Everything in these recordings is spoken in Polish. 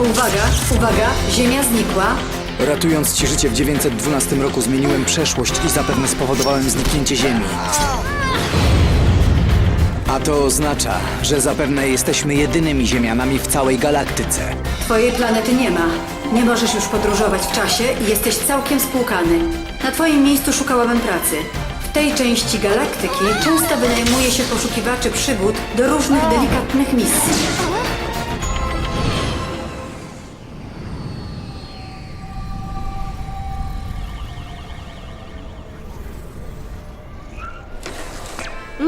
Uwaga, uwaga, Ziemia znikła. Ratując ci życie w 912 roku zmieniłem przeszłość i zapewne spowodowałem zniknięcie Ziemi. A to oznacza, że zapewne jesteśmy jedynymi Ziemianami w całej galaktyce. Twojej planety nie ma. Nie możesz już podróżować w czasie i jesteś całkiem spłukany. Na twoim miejscu szukałabym pracy. W tej części galaktyki często wynajmuje się poszukiwaczy przygód do różnych delikatnych misji.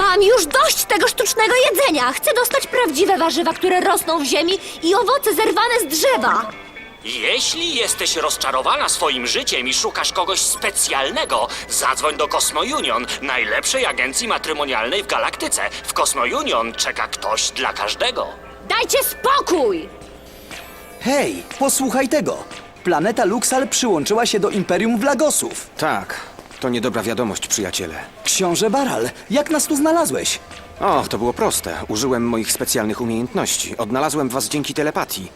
Mam już dość tego sztucznego jedzenia! Chcę dostać prawdziwe warzywa, które rosną w ziemi i owoce zerwane z drzewa! Jeśli jesteś rozczarowana swoim życiem i szukasz kogoś specjalnego, zadzwoń do Cosmo Union, najlepszej agencji matrymonialnej w galaktyce. W Cosmo Union czeka ktoś dla każdego. Dajcie spokój! Hej, posłuchaj tego! Planeta Luxal przyłączyła się do Imperium Vlagosów. Tak, to niedobra wiadomość, przyjaciele. Książę Baral, jak nas tu znalazłeś? Och, to było proste. Użyłem moich specjalnych umiejętności. Odnalazłem was dzięki telepatii.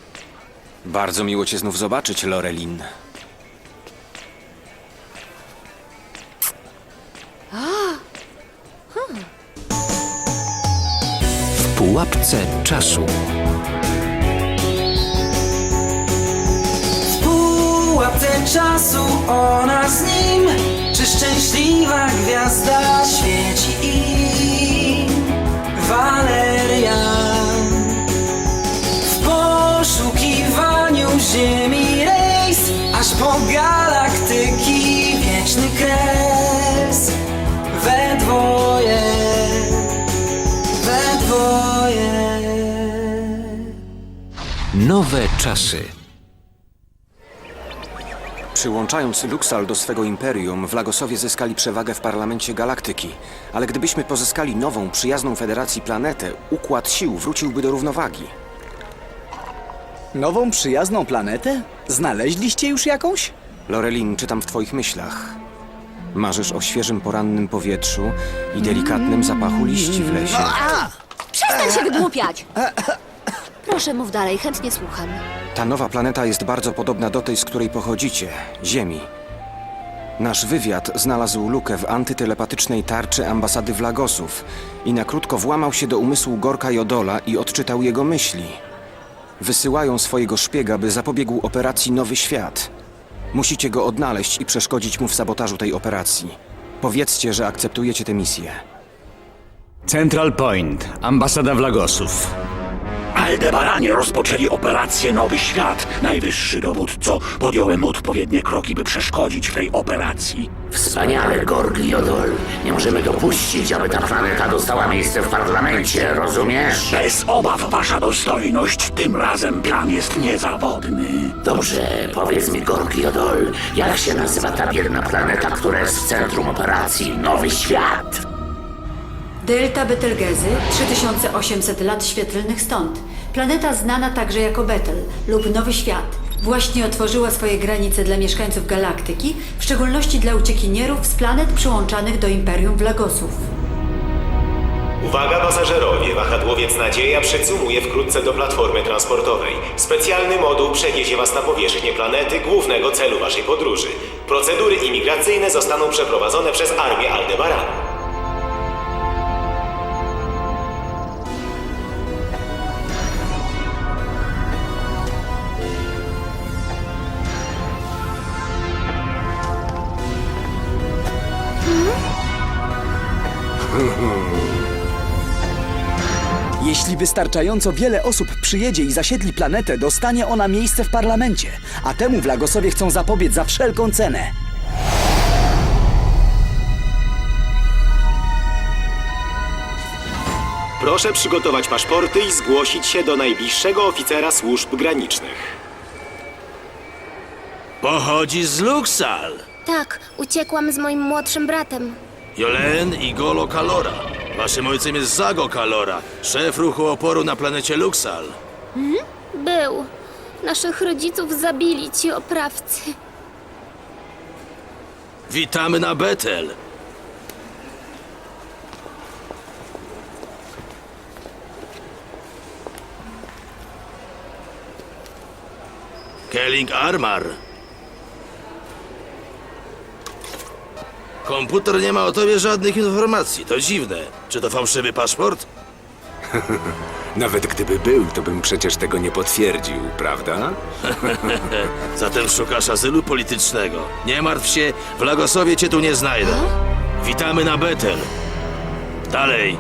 Bardzo miło cię znów zobaczyć, Lorelin. w pułapce czasu. Szczęśliwa gwiazda świeci im Walerian W poszukiwaniu ziemi rejs Aż po galaktyki wieczny kres. We dwoje We dwoje. Nowe czasy. Przyłączając Luxal do swego imperium, Vlagosowie zyskali przewagę w parlamencie galaktyki. Ale gdybyśmy pozyskali nową, przyjazną Federacji planetę, układ sił wróciłby do równowagi. Nową przyjazną planetę? Znaleźliście już jakąś? Lorelin, czytam w twoich myślach. Marzysz o świeżym porannym powietrzu i delikatnym zapachu liści w lesie. Przestań się wygłupiać! Proszę, mów dalej, chętnie słucham. Ta nowa planeta jest bardzo podobna do tej, z której pochodzicie Ziemi. Nasz wywiad znalazł lukę w antytelepatycznej tarczy ambasady Vlagosów i na krótko włamał się do umysłu Gorka Jodola i odczytał jego myśli. Wysyłają swojego szpiega, by zapobiegł operacji Nowy Świat. Musicie go odnaleźć i przeszkodzić mu w sabotażu tej operacji. Powiedzcie, że akceptujecie tę misję. Central Point, ambasada Vlagosów. Aldebaranie rozpoczęli operację Nowy Świat. Najwyższy dowódco, podjąłem odpowiednie kroki, by przeszkodzić w tej operacji. Wspaniale, Gorgi Jodol. Nie możemy dopuścić, aby ta planeta dostała miejsce w parlamencie, rozumiesz? Bez obaw, wasza dostojność, tym razem plan jest niezawodny. Dobrze, powiedz mi, Gorgi Jodol, jak się nazywa ta biedna planeta, która jest w centrum operacji Nowy Świat? Delta Betelgezy, 3800 lat świetlnych stąd. Planeta znana także jako Betel lub Nowy Świat. Właśnie otworzyła swoje granice dla mieszkańców galaktyki, w szczególności dla uciekinierów z planet przyłączanych do Imperium Vlagosów. Uwaga pasażerowie, wahadłowiec Nadzieja przycumuje wkrótce do platformy transportowej. Specjalny moduł przewiezie was na powierzchnię planety, głównego celu waszej podróży. Procedury imigracyjne zostaną przeprowadzone przez armię Aldebaranu. Wystarczająco wiele osób przyjedzie i zasiedli planetę, dostanie ona miejsce w parlamencie. A temu Vlagosowie chcą zapobiec za wszelką cenę. Proszę przygotować paszporty i zgłosić się do najbliższego oficera służb granicznych. Pochodzi z Luxal. Tak, uciekłam z moim młodszym bratem. Jolen i Golo Kalora. Waszym ojcem jest Zago Kalora, szef ruchu oporu na planecie Luxal. Był. Naszych rodziców zabili ci oprawcy. Witamy na Betel. Kelling Armar. Komputer nie ma o tobie żadnych informacji. To dziwne. Czy to fałszywy paszport? Nawet gdyby był, to bym przecież tego nie potwierdził, prawda? Zatem szukasz azylu politycznego. Nie martw się, w Lagosowie cię tu nie znajdę. Witamy na Betel. Dalej.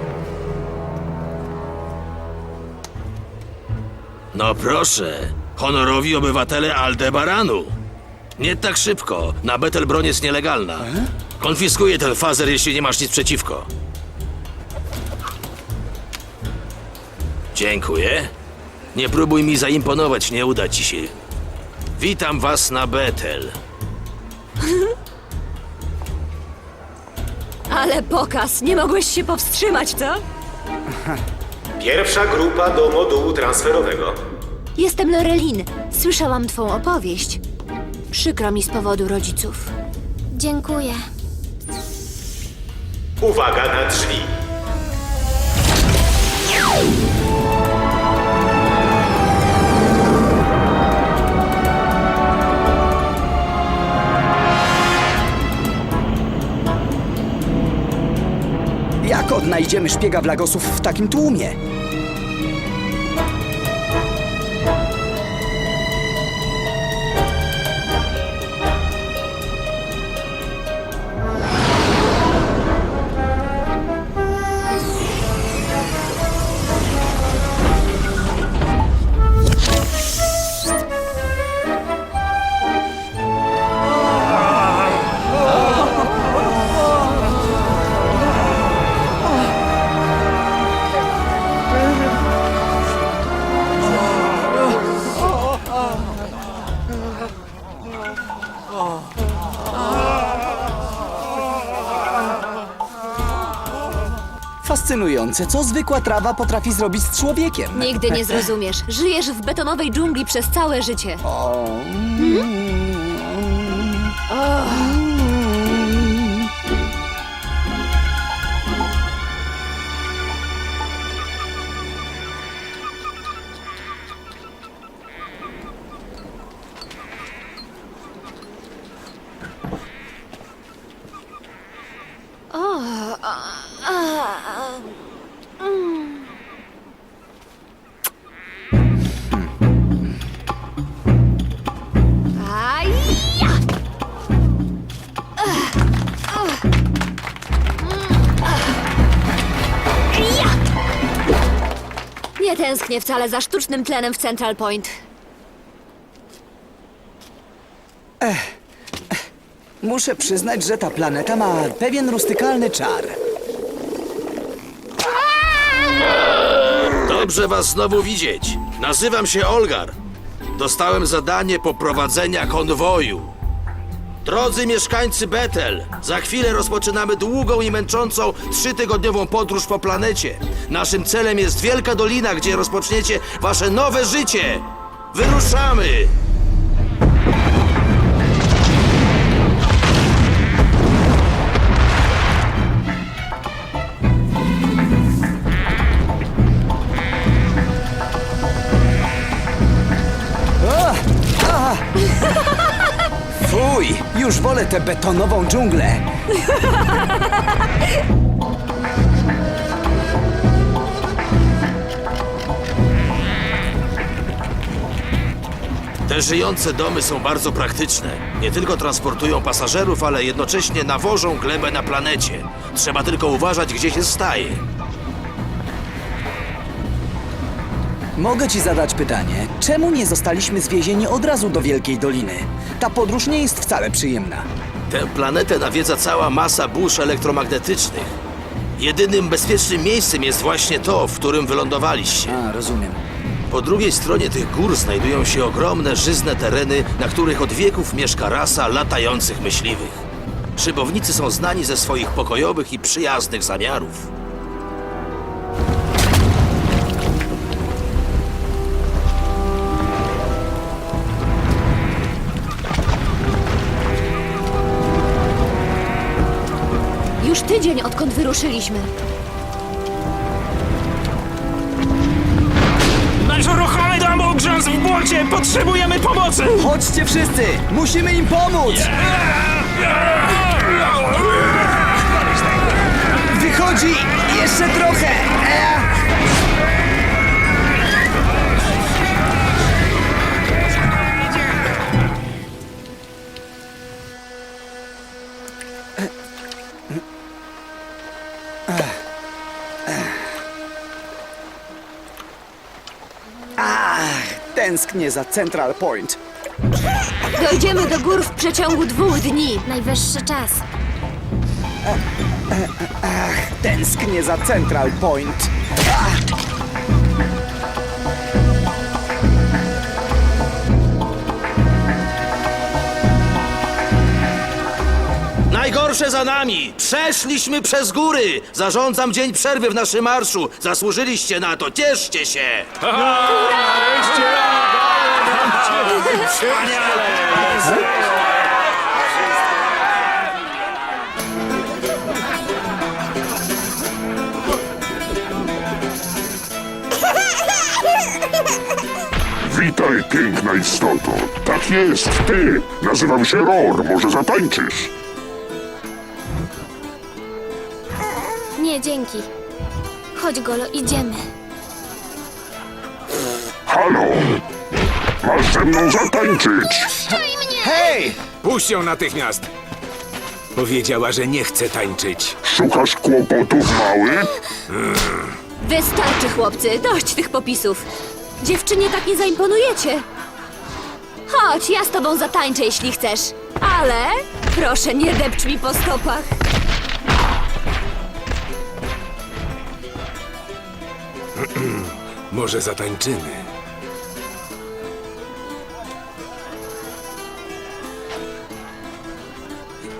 No proszę, honorowi obywatele Aldebaranu. Nie tak szybko. Na Betel broń jest nielegalna. Konfiskuję ten fazer, jeśli nie masz nic przeciwko. Dziękuję. Nie próbuj mi zaimponować, nie uda ci się. Witam was na Betel. Ale pokaz, nie mogłeś się powstrzymać, co? Pierwsza grupa do modułu transferowego. Jestem Lorelin. Słyszałam twą opowieść. Przykro mi z powodu rodziców. Dziękuję. Uwaga na drzwi. Jak odnajdziemy szpiega Vlagosów w takim tłumie? Fascynujące, co zwykła trawa potrafi zrobić z człowiekiem. Nigdy nie zrozumiesz. Żyjesz w betonowej dżungli przez całe życie. Aj! Tęsknię wcale za sztucznym tlenem w Central Point. Muszę przyznać, że ta planeta ma pewien rustykalny czar. Dobrze was znowu widzieć. Nazywam się Olgar. Dostałem zadanie poprowadzenia konwoju. Drodzy mieszkańcy Betel, za chwilę rozpoczynamy długą i męczącą trzytygodniową podróż po planecie. Naszym celem jest Wielka Dolina, gdzie rozpoczniecie wasze nowe życie. Wyruszamy! Już wolę tę betonową dżunglę. Te żyjące domy są bardzo praktyczne. Nie tylko transportują pasażerów, ale jednocześnie nawożą glebę na planecie. Trzeba tylko uważać, gdzie się staje. Mogę ci zadać pytanie, czemu nie zostaliśmy zwiezieni od razu do Wielkiej Doliny? Ta podróż nie jest wcale przyjemna. Tę planetę nawiedza cała masa burz elektromagnetycznych. Jedynym bezpiecznym miejscem jest właśnie to, w którym wylądowaliście. A, rozumiem. Po drugiej stronie tych gór znajdują się ogromne, żyzne tereny, na których od wieków mieszka rasa latających myśliwych. Szybownicy są znani ze swoich pokojowych i przyjaznych zamiarów. Już tydzień, odkąd wyruszyliśmy. Nasz ruchomy dom ugrzązł w błocie! Potrzebujemy pomocy! Chodźcie wszyscy! Musimy im pomóc! Wychodzi! Jeszcze trochę! Ea! Tęsknię za Central Point. Dojdziemy do gór w przeciągu dwóch dni. Najwyższy czas. Tęsknię za Central Point. Najgorsze za nami! Przeszliśmy przez góry! Zarządzam dzień przerwy w naszym marszu! Zasłużyliście na to, cieszcie się! Witaj, piękna istoto. Tak jest, ty. Nazywam się Ror, może zatańczysz? Nie, dzięki. Chodź, Golo, idziemy. Halo! Masz ze mną zatańczyć! Hej! Puść ją natychmiast! Powiedziała, że nie chce tańczyć. Szukasz kłopotów, mały? Wystarczy, chłopcy, dość tych popisów. Dziewczynie tak nie zaimponujecie. Chodź, ja z tobą zatańczę, jeśli chcesz. Ale proszę, nie depcz mi po stopach. Może zatańczymy.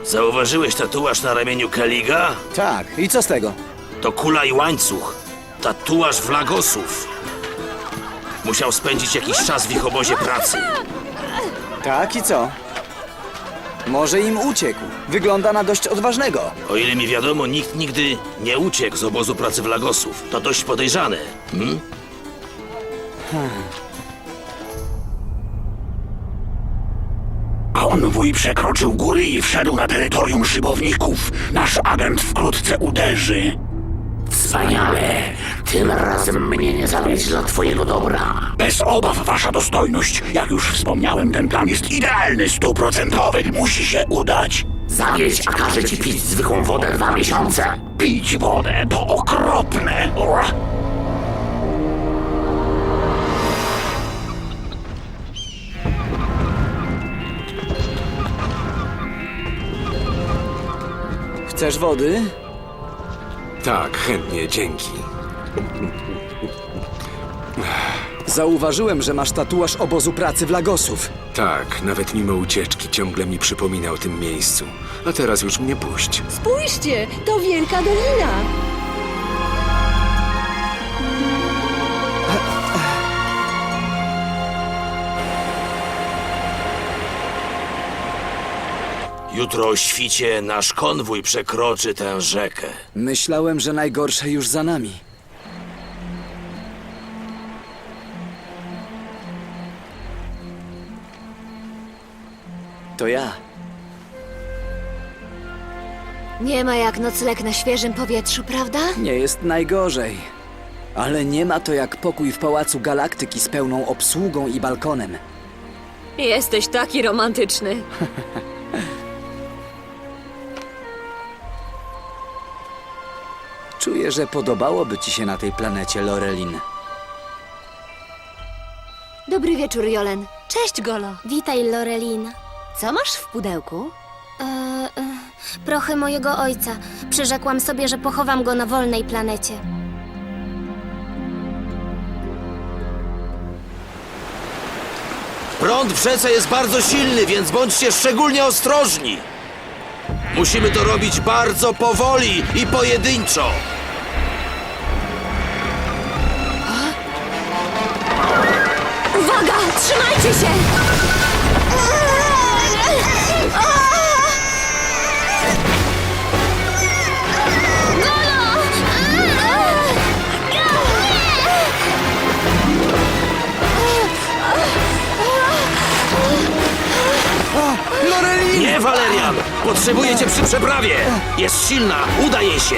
Zauważyłeś tatuaż na ramieniu Kaliga? Tak, i co z tego? To kula i łańcuch. Tatuaż Vlagosów. Musiał spędzić jakiś czas w ich obozie pracy. Tak i co? Może im uciekł. Wygląda na dość odważnego. O ile mi wiadomo, nikt nigdy nie uciekł z obozu pracy Vlagosów. To dość podejrzane. Hmm? Konwój przekroczył góry i wszedł na terytorium szybowników. Nasz agent wkrótce uderzy. Wspaniale. Tym razem mnie nie zawiedź dla twojego dobra. Bez obaw, wasza dostojność. Jak już wspomniałem, ten plan jest idealny, stuprocentowy. Musi się udać. Zawiedź, a każę ci pić zwykłą wodę dwa miesiące. Pić wodę to okropne. Ua. Chcesz wody? Tak, chętnie, dzięki. Zauważyłem, że masz tatuaż obozu pracy w Lagosów. Tak, nawet mimo ucieczki ciągle mi przypominał o tym miejscu. A teraz już mnie puść. Spójrzcie, to wielka dolina. Jutro o świcie nasz konwój przekroczy tę rzekę. Myślałem, że najgorsze już za nami. To ja. Nie ma jak nocleg na świeżym powietrzu, prawda? Nie jest najgorzej. Ale nie ma to jak pokój w Pałacu Galaktyki z pełną obsługą i balkonem. Jesteś taki romantyczny. Czuję, że podobałoby ci się na tej planecie, Lorelin. Dobry wieczór, Jolen. Cześć, Golo. Witaj, Lorelin. Co masz w pudełku? E, e, prochy mojego ojca. Przyrzekłam sobie, że pochowam go na wolnej planecie. Prąd w rzece jest bardzo silny, więc bądźcie szczególnie ostrożni. Musimy to robić bardzo powoli i pojedynczo. Uwaga! Trzymajcie się! Golo! Lorelin! Nie, Valerian! Potrzebujecie przy przeprawie! Jest silna, uda jej się!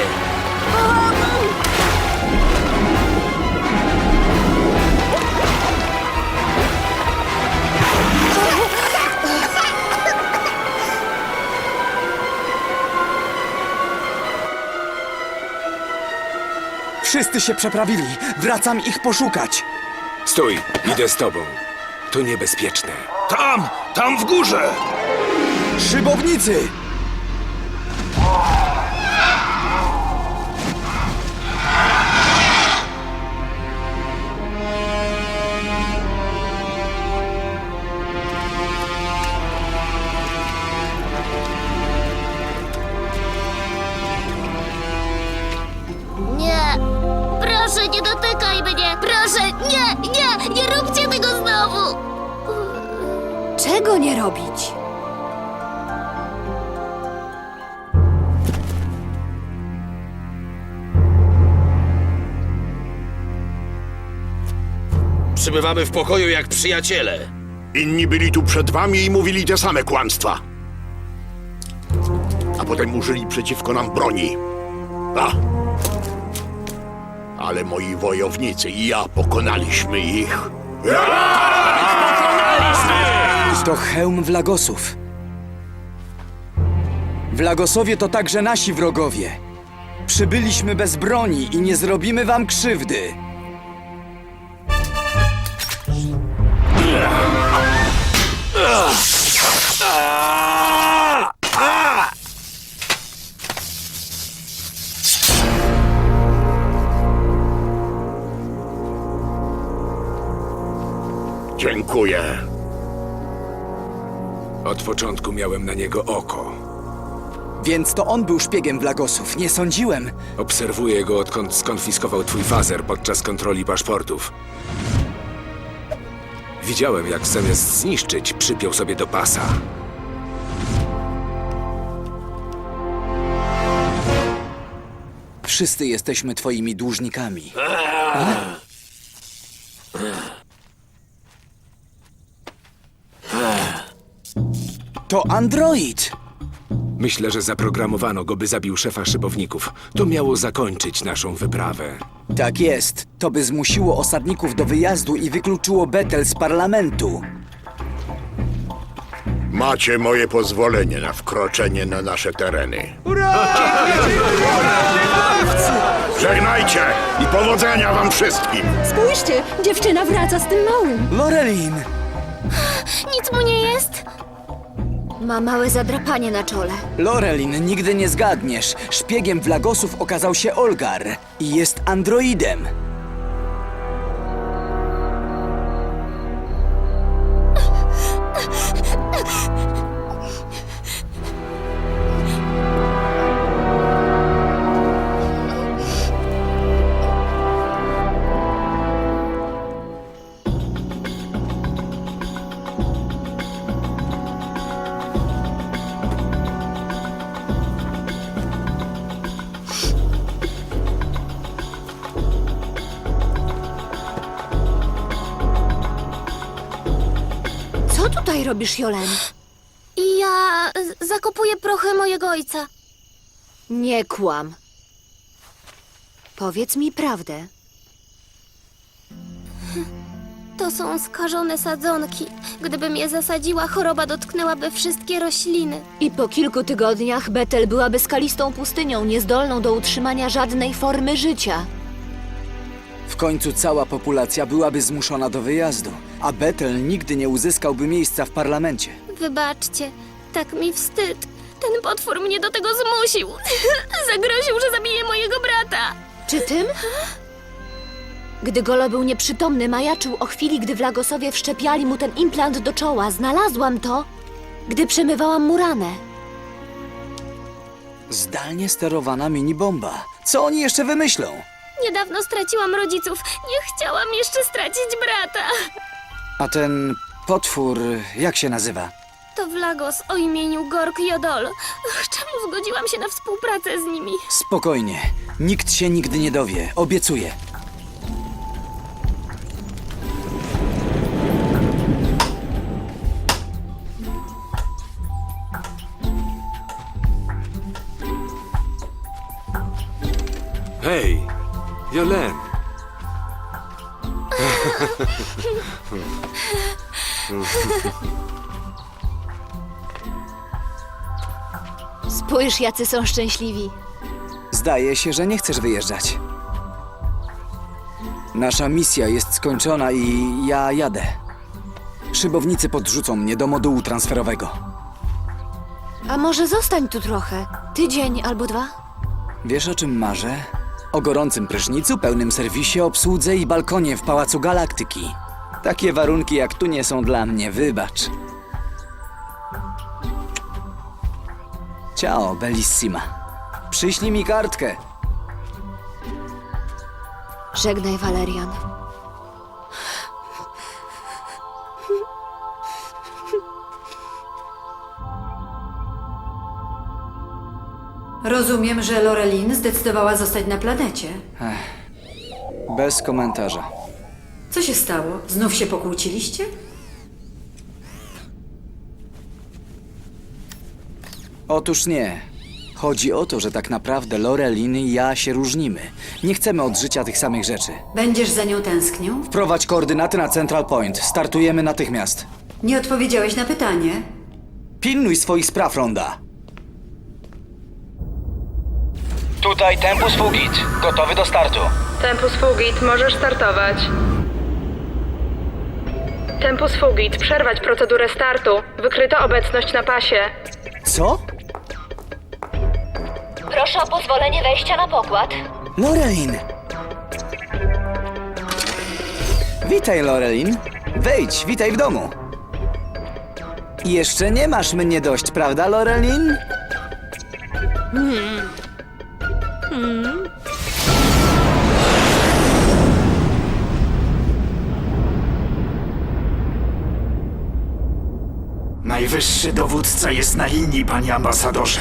Wszyscy się przeprawili. Wracam ich poszukać. Stój, idę z tobą. To niebezpieczne. Tam! Tam w górze! Szybownicy! Proszę, nie, nie! Nie róbcie tego znowu! Czego nie robić? Przybywamy w pokoju jak przyjaciele. Inni byli tu przed wami i mówili te same kłamstwa. A potem użyli przeciwko nam broni. A. Ale moi wojownicy i ja pokonaliśmy ich. To hełm Vlagosów. Vlagosowie to także nasi wrogowie. Przybyliśmy bez broni i nie zrobimy wam krzywdy. Dziękuję. Od początku miałem na niego oko. Więc to on był szpiegiem Vlagosów. Nie sądziłem. Obserwuję go, odkąd skonfiskował twój fazer podczas kontroli paszportów. Widziałem, jak zamiast zniszczyć, przypiął sobie do pasa. Wszyscy jesteśmy twoimi dłużnikami. To android! Myślę, że zaprogramowano go, by zabił szefa szybowników. To miało zakończyć naszą wyprawę. Tak jest. To by zmusiło osadników do wyjazdu i wykluczyło Betel z parlamentu. Macie moje pozwolenie na wkroczenie na nasze tereny. Żegnajcie i powodzenia wam wszystkim! Spójrzcie, dziewczyna wraca z tym małym. Lorelin! Nic mu nie jest? Ma małe zadrapanie na czole. Lorelin, nigdy nie zgadniesz. Szpiegiem Vlagosów okazał się Olgar i jest androidem. Tutaj robisz, Jolen? I ja zakopuję prochy mojego ojca. Nie kłam. Powiedz mi prawdę. To są skażone sadzonki. Gdybym je zasadziła, choroba dotknęłaby wszystkie rośliny. I po kilku tygodniach Betel byłaby skalistą pustynią, niezdolną do utrzymania żadnej formy życia. W końcu cała populacja byłaby zmuszona do wyjazdu, a Betel nigdy nie uzyskałby miejsca w parlamencie. Wybaczcie, tak mi wstyd. Ten potwór mnie do tego zmusił. Zagroził, że zabije mojego brata. Czy tym? Gdy Golo był nieprzytomny, majaczył o chwili, gdy Vlagosowie wszczepiali mu ten implant do czoła. Znalazłam to, gdy przemywałam mu ranę. Zdalnie sterowana mini-bomba. Co oni jeszcze wymyślą? Niedawno straciłam rodziców. Nie chciałam jeszcze stracić brata. A ten potwór, jak się nazywa? To Vlagos o imieniu Gork Jodol. Czemu zgodziłam się na współpracę z nimi? Spokojnie. Nikt się nigdy nie dowie. Obiecuję. Hej, Jolen, Spójrz, jacy są szczęśliwi. Zdaje się, że nie chcesz wyjeżdżać. Nasza misja jest skończona i ja jadę. Szybownicy podrzucą mnie do modułu transferowego. A może zostań tu trochę? Tydzień albo dwa? Wiesz o czym marzę? O gorącym prysznicu, pełnym serwisie, obsłudze i balkonie w Pałacu Galaktyki. Takie warunki jak tu nie są dla mnie, wybacz. Ciao, bellissima. Przyślij mi kartkę. Żegnaj, Valerian. Rozumiem, że Lorelin zdecydowała zostać na planecie. Bez komentarza. Co się stało? Znów się pokłóciliście? Otóż nie. Chodzi o to, że tak naprawdę Lorelin i ja się różnimy. Nie chcemy od życia tych samych rzeczy. Będziesz za nią tęsknił? Wprowadź koordynaty na Central Point. Startujemy natychmiast. Nie odpowiedziałeś na pytanie. Pilnuj swoich spraw, Ronda. Tutaj Tempus Fugit. Gotowy do startu. Tempus Fugit, możesz startować. Tempus Fugit, przerwać procedurę startu. Wykryto obecność na pasie. Co? Proszę o pozwolenie wejścia na pokład. Lorelin! Witaj, Lorelin. Wejdź, witaj w domu. Jeszcze nie masz mnie dość, prawda, Lorelin? Najwyższy dowódca jest na linii, panie ambasadorze.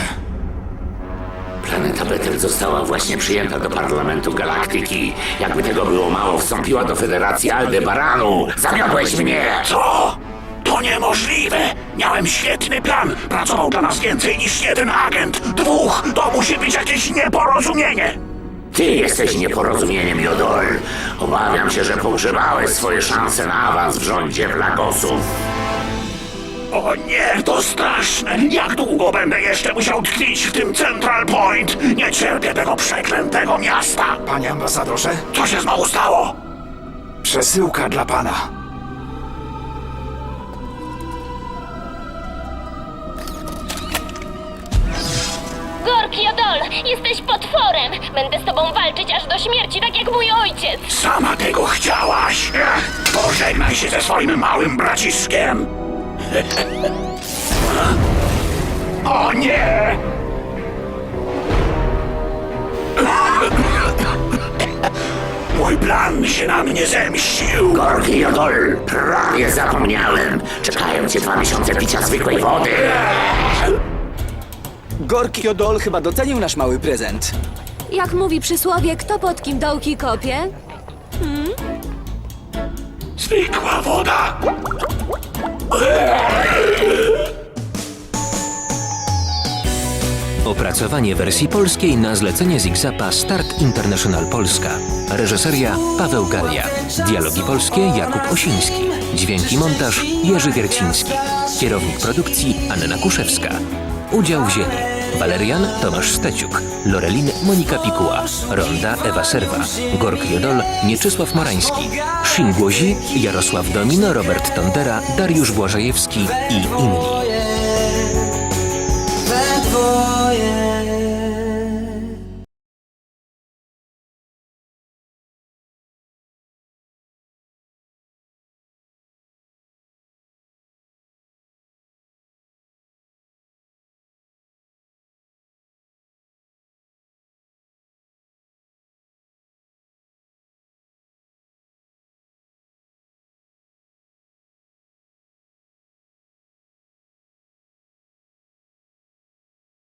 Planeta Betel została właśnie przyjęta do Parlamentu Galaktyki. Jakby tego było mało, wstąpiła do Federacji Aldebaranu. Zamiodłeś mnie! Co? To niemożliwe! Miałem świetny plan. Pracował dla nas więcej niż jeden agent. Dwóch! To musi być jakieś nieporozumienie! Ty jesteś nieporozumieniem, Jodol. Obawiam się, że pogrzebałeś swoje szanse na awans w rządzie Vlagosów. O nie, to straszne! Jak długo będę jeszcze musiał tkwić w tym Central Point? Nie cierpię tego przeklętego miasta! Panie ambasadorze? Co się znowu stało? Przesyłka dla pana. Gorki Jodol, jesteś potworem! Będę z tobą walczyć aż do śmierci, tak jak mój ojciec! Sama tego chciałaś! Ech, Pożegnaj się ze swoim małym braciskiem! O nie! Mój plan się na mnie zemścił! Gorki Jodol, prawie zapomniałem! Czekają cię dwa miesiące picia zwykłej wody! Gorki Odol chyba docenił nasz mały prezent. Jak mówi przysłowie, kto pod kim dołki kopie? Zwykła woda! Opracowanie wersji polskiej na zlecenie Zigzapa Start International Polska. Reżyseria Paweł Galia. Dialogi polskie Jakub Osiński. Dźwięki montaż Jerzy Wierciński. Kierownik produkcji Anna Kuszewska. Udział wzięli Walerian Tomasz Steciuk, Lorelin Monika Pikuła, Ronda Ewa Serwa, Gork Jodol Mieczysław Morański, Shin Głozi Jarosław Domino, Robert Tondera, Dariusz Błażejewski i inni.